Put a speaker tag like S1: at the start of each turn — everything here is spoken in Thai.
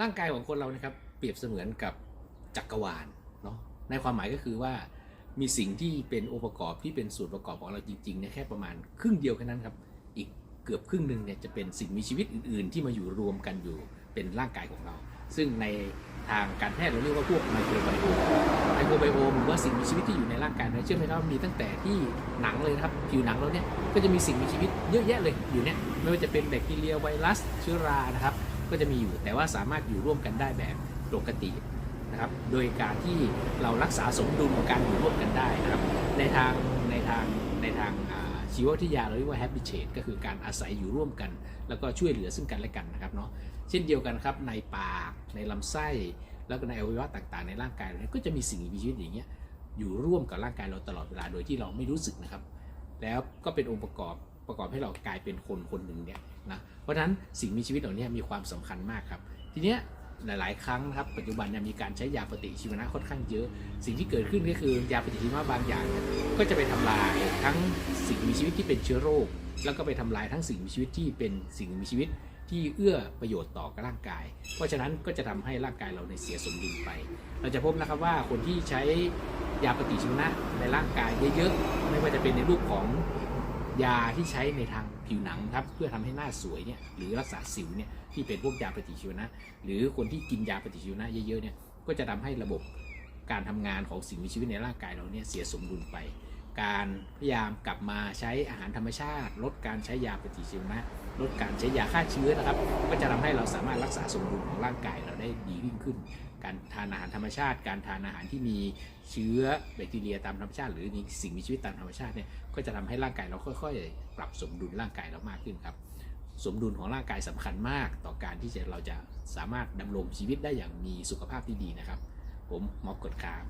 S1: ร่างกายของคนเรานะครับเปรียบเสมือนกับจักรวาลเนาะในความหมายก็คือว่ามีสิ่งที่เป็นองค์ประกอบที่เป็นส่วนประกอบของเราจริงๆเนี่ยแค่ประมาณครึ่งเดียวแค่นั้นครับ อีกเกือบครึ่งหนึ่งเนี่ยจะเป็นสิ่งมีชีวิตอื่น ๆ ที่มาอยู่รวมกันอยู่เป็นร่างกายของเรา ซึ่งในทางการแพทย์เราเรียกว่าพวกไมโครไบโอมไมโครไบโอมหรือว่าสิ่งมีชีวิตที่อยู่ในร่างกายเราเชื่อไหมครับมีตั้งแต่ที่หนังเลยนะครับผิวหนังเราเนี่ยก็จะมีสิ่งมีชีวิตเยอะแยะเลยอยู่เนี่ยไม่ว่าจะเป็นแบคทีเรียไวรัสเชื้อรานะครับ ก็จะมีอยู่ แต่ว่าสามารถอยู่ร่วมกันได้แบบปกตินะครับ โดยการที่เรารักษาสมดุลของการอยู่ร่วมกันได้นะครับ ในทางในทางในทางชีววิทยาเราเรียกว่า habitat ก็คือการอาศัยอยู่ร่วมกัน แล้วก็ช่วยเหลือซึ่งกันและกันนะครับเนาะ เช่นเดียวกันครับในปากในลำไส้ แล้วก็ในอวัยวะต่างๆ ในร่างกายเราก็จะมีสิ่งมีชีวิตอย่างเงี้ยอยู่ร่วมกับร่างกายเราตลอดเวลาโดยที่เราไม่รู้สึกนะครับ แล้วก็เป็นองค์ประกอบ ประกอบให้เรากลายเป็นคนคนหนึ่งเนี่ยนะเพราะฉะนั้นสิ่งมีชีวิตเหล่านี้มีความสำคัญมากครับ ทีเนี้ยหลาย ๆ ครั้งนะครับปัจจุบันเนี่ยมีการใช้ยาปฏิชีวนะค่อนข้างเยอะ สิ่งที่เกิดขึ้นก็คือยาปฏิชีวนะบางอย่างก็จะไปทำลายทั้งสิ่งมีชีวิตที่เป็นเชื้อโรค แล้วก็ไปทำลายทั้งสิ่งมีชีวิตที่เป็นสิ่งมีชีวิตที่เอื้อประโยชน์ต่อกับร่างกาย เพราะฉะนั้นก็จะทำให้ร่างกายเราในเสียสมดุลไป เราจะพบนะครับว่าคนที่ใช้ยาปฏิชีวนะในร่างกายเยอะ ๆ ไม่ว่าจะเป็นในรูปของ ยาที่ใช้ในทางผิวหนังครับเพื่อทำให้หน้าสวยเนี่ยหรือรักษาสิวเนี่ยที่เป็นพวกยาปฏิชีวนะ หรือคนที่กินยาปฏิชีวนะเยอะๆเนี่ยก็จะทำให้ระบบการทำงานของสิ่งมีชีวิตในร่างกายเราเนี่ยเสียสมดุลไป การพยายามกลับมาใช้อาหารธรรมชาติ ลดการใช้ยาปฏิชีวนะ ลดการใช้ยาฆ่าเชื้อนะครับ ก็จะทำให้เราสามารถรักษาสมดุลของร่างกายเราได้ดียิ่งขึ้น การทานอาหารธรรมชาติ การทานอาหารที่มีเชื้อแบคทีเรียตามธรรมชาติ หรือมีสิ่งมีชีวิตตามธรรมชาติเนี่ยก็จะทำให้ร่างกายเราค่อยๆ ปรับสมดุลร่างกายเรามากขึ้นครับสมดุลของร่างกายสำคัญมาก ต่อการที่จะเราจะสามารถดำรงชีวิตได้อย่างมีสุขภาพที่ดีนะครับ ผมหมอกดคาม